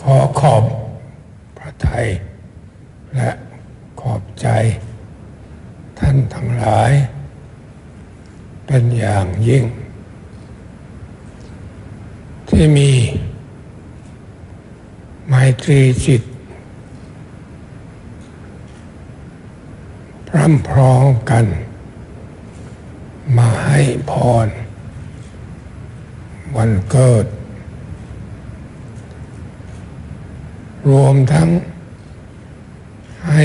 ขอขอบพระไทย และขอบใจ ท่านทั้งหลาย เป็นอย่างยิ่ง ที่มีไมตรีจิตพร่ำพร้อมกัน มาให้พร วันเกิด รวมทั้งให้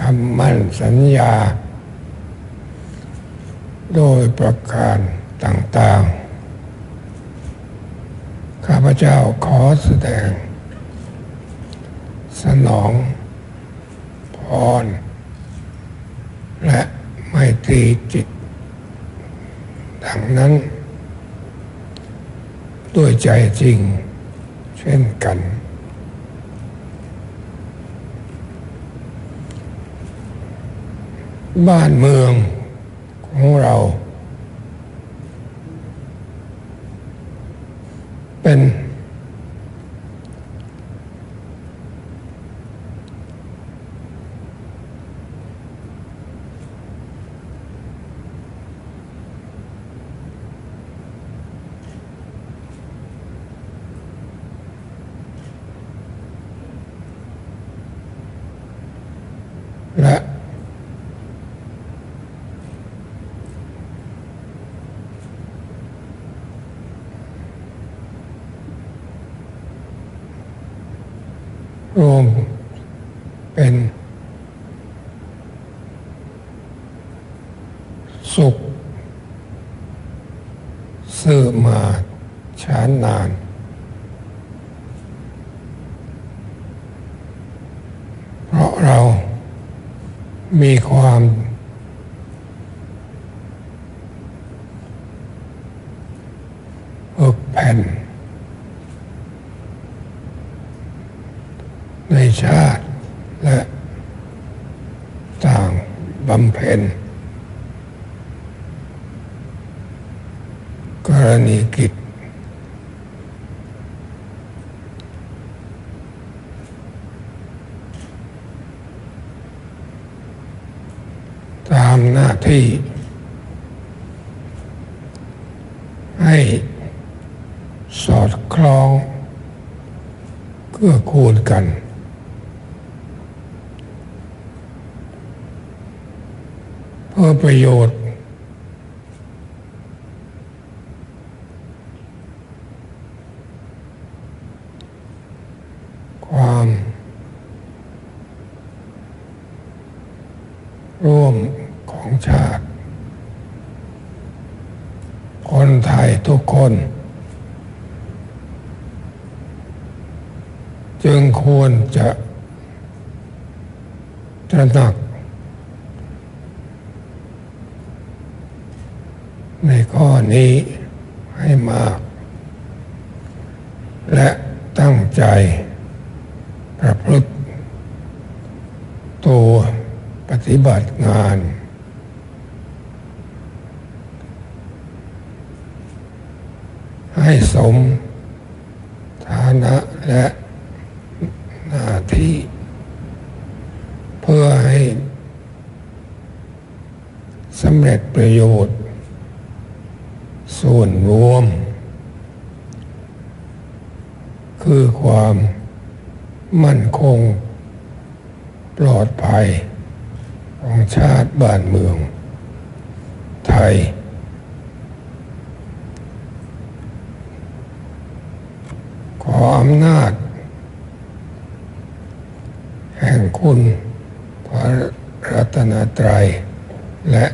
คำมั่นสัญญา โดยประการต่างๆ ข้าพเจ้าขอแสดง สนอง พร และไม่ตรีจิต ดังนั้น ด้วยใจจริงเช่นกัน บ้านเมืองของเรา เป็น และ รวมเป็นสุขสืบมาช้านาน เพราะเรามีความอึกแผ่น ในชาติและต่างบำเพ็ญกรณีกิจ ตามหน้าที่ ให้สอดคล้องเกื้อกูลกัน เพื่อประโยชน์ ความ ร่วมของชาติ คนไทยทุกคน จึงควรจะตระหนัก ใน ข้อนี้ให้มาก และตั้งใจประพฤติตัวปฏิบัติงาน ให้สมฐานะและหน้าที่ เพื่อให้สำเร็จประโยชน์ ส่วนรวม คือความมั่นคง ปลอดภัย ของชาติบ้านเมือง ไทย ขออำนาจ แห่งคุณพระรัตนตรัย และ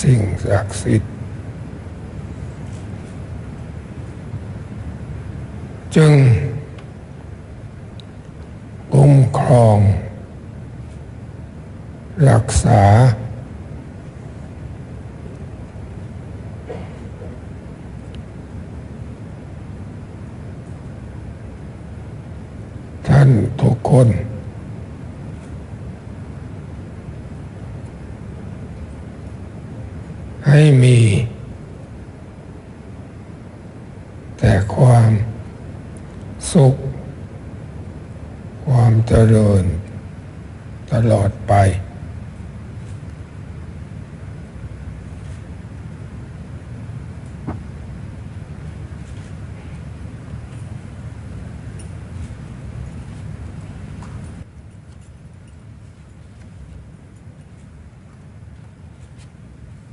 สิ่งศักดิ์สิทธิ์ จึงคุ้มครอง รักษา ท่านทุกคน ให้มี แต่ความสุข ความเจ ริญ ตลอดไป